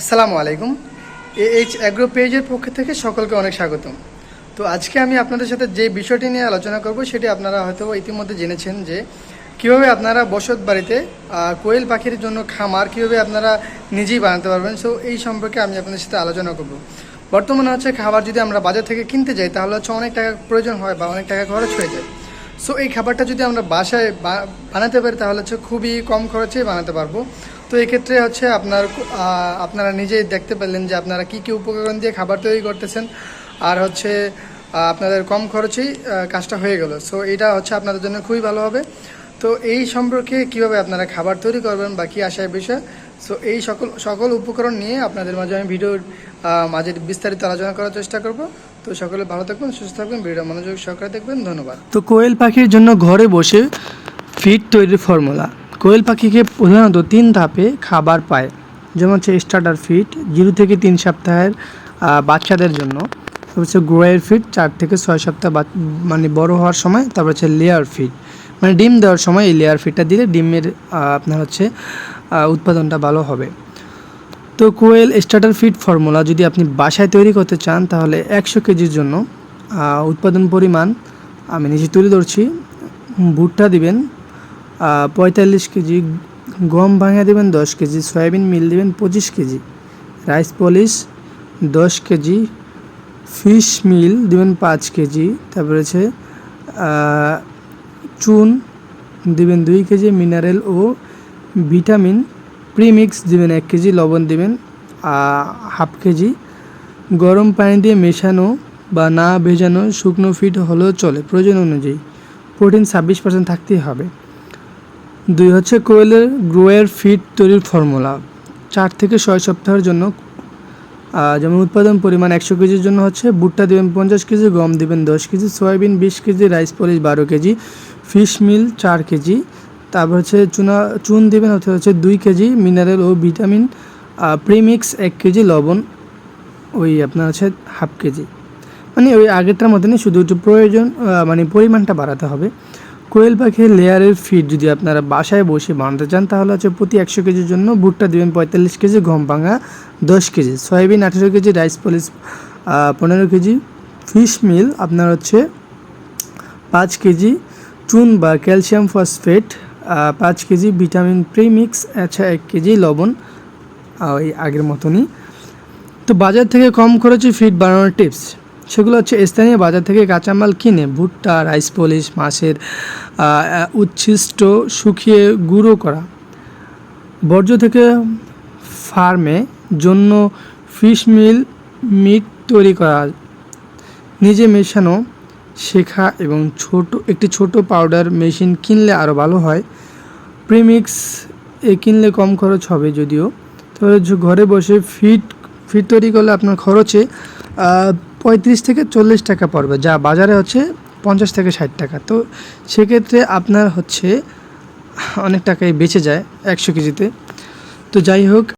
আসসালামু আলাইকুম। H agro পেজের পক্ষ থেকে সকলকে অনেক স্বাগতম। তো আজকে আমি আপনাদের সাথে যে বিষয়টি নিয়ে আলোচনা করব, সেটি আপনারা হয়তো ইতিমধ্যে জেনেছেন যে, কীভাবে আপনারা বসত বাড়িতে কোয়েল পাখির জন্য খামার কীভাবে আপনারা নিজেই বানাতে পারবেন, সো এই সম্পর্কে আমি আপনাদের সাথে আলোচনা করব। বর্তমানে হচ্ছে খাবার যদি আমরা বাজার থেকে কিনতে যাই, তাহলে হচ্ছে অনেক টাকা প্রয়োজন হয় বা অনেক টাকা খরচ হয়ে যায়। সো এই খাবারটা যদি আমরা বাসায় বানাতে পারি, তাহলে হচ্ছে খুবই কম খরচেই বানাতে পারব। তো এই ক্ষেত্রে হচ্ছে আপনার আপনারা নিজেই দেখতে পেলেন যে আপনারা কি কি উপকরণ দিয়ে খাবার তৈরি করতেছেন। আর হচ্ছে আপনাদের কম খরচেই কাজটা হয়ে গেল। সো এটা হচ্ছে আপনাদের জন্য খুবই ভালো হবে। তো এই সম্পর্কে কীভাবে আপনারা খাবার তৈরি করবেন বা কী আশায় বিষয় সো এই সকল সকল উপকরণ নিয়ে আপনাদের মাঝে আমি ভিডিওর মাঝে বিস্তারিত আলোচনা করার চেষ্টা করব। তো সকলে ভালো থাকবেন, সুস্থ থাকবেন ভিডিও মনোযোগ সহকারে দেখবেন, ধন্যবাদ। তো কোয়েল পাখির জন্য ঘরে বসে ফিড তৈরির ফর্মুলা কোয়েল পাখিকে প্রধানত তিন ধাপে খাবার পায়, যেমন হচ্ছে স্টার্টার ফিড জিরো থেকে তিন সপ্তাহের বাচ্চাদের জন্য, তারপর হচ্ছে গ্রোয়ের ফিড চার থেকে ছয় সপ্তাহ মানে বড় হওয়ার সময়, তারপর হচ্ছে লেয়ার ফিড মানে ডিম দেওয়ার সময় এই লেয়ার ফিডটা দিলে ডিমের আপনার হচ্ছে উৎপাদনটা ভালো হবে। তো কোয়েল স্টার্টার ফিড ফর্মুলা যদি আপনি বাসায় তৈরি করতে চান, তাহলে একশো কেজির জন্য উৎপাদন পরিমাণ আমি নিজে তুলে ধরছি, ভুট্টা দিবেন পঁয়তাল্লিশ কেজি, গম ভাঙা দেবেন, দশ কেজি, সয়াবিন মিল দেবেন, পঁচিশ কেজি, রাইস পলিশ, দশ কেজি, ফিশ মিল দিবেন, পাঁচ কেজি, তারপরে হচ্ছে চুন দিবেন দুই কেজি মিনারেল ও ভিটামিন, প্রিমিক্স দিবেন এক কেজি, লবণ দিবেন হাফ কেজি। গরম পানি দিয়ে মেশানো বা না ভেজানো শুকনো ফিট হলেও চলে, প্রয়োজন অনুযায়ী। প্রোটিন ছাব্বিশ পার্সেন্ট থাকতেই হবে। দুই হচ্ছে কোয়েলের গ্রোয়ের ফিড তৈরির ফর্মুলা। চার থেকে ছয় সপ্তাহের জন্য যেমন উৎপাদন পরিমাণ একশো কেজির জন্য হচ্ছে, ভুট্টা দেবেন পঞ্চাশ কেজি, গম দেবেন দশ কেজি, সয়াবিন বিশ কেজি, রাইস পলিশ বারো কেজি ফিশ মিল চার কেজি, তারপর হচ্ছে চুনা, চুন দেবেন অর্থাৎ হচ্ছে দুই কেজি মিনারেল ও ভিটামিন প্রিমিক্স এক কেজি, লবণ, ওই আপনার হচ্ছে হাফ কেজি। মানে ওই আগেরটার মতনই শুধু একটু প্রয়োজন মানে পরিমাণটা বাড়াতে হবে। কোয়েল পাখির লেয়ারের ফিড যদি আপনারা বাসায় বসে বানাতে চান, তাহলে হচ্ছে প্রতি একশো কেজির জন্য ভুট্টা দেবেন পঁয়তাল্লিশ কেজি, গম ভাঙা দশ কেজি। সয়াবিন আঠেরো কেজি রাইস পলিশ পনেরো কেজি। ফিশ মিল আপনার হচ্ছে পাঁচ কেজি চুন বা ক্যালসিয়াম ফসফেট পাঁচ কেজি ভিটামিন প্রিমিক্স আচ্ছা এক কেজি লবণ ওই আগের মতনই। তো বাজার থেকে কম খরচে ফিড বানানোর টিপস সেগুলো হচ্ছে স্থানীয় বাজার থেকে কাঁচামাল কিনে ভুট্টা রাইস পলিশ মাছের উচ্ছিষ্ট শুকিয়ে গুঁড়ো করা। বর্জ্য থেকে ফার্মে জন্য ফিশ মিল মিট তৈরি করা। নিজে মেশানো শেখা এবং ছোট, একটি ছোট পাউডার মেশিন কিনলে আরও ভালো হয়। প্রিমিক্স এ কিনলে কম খরচ হবে যদিও। তবে ঘরে বসে ফিট ফিট তৈরি করলে আপনার খরচে পঁয়ত্রিশ থেকে চল্লিশ টাকা পড়বে, যা বাজারে হচ্ছে পঞ্চাশ থেকে ষাট টাকা। তো সেক্ষেত্রে আপনার হচ্ছে অনেক টাকাই বেঁচে যায় একশো কেজিতে। তো যাই হোক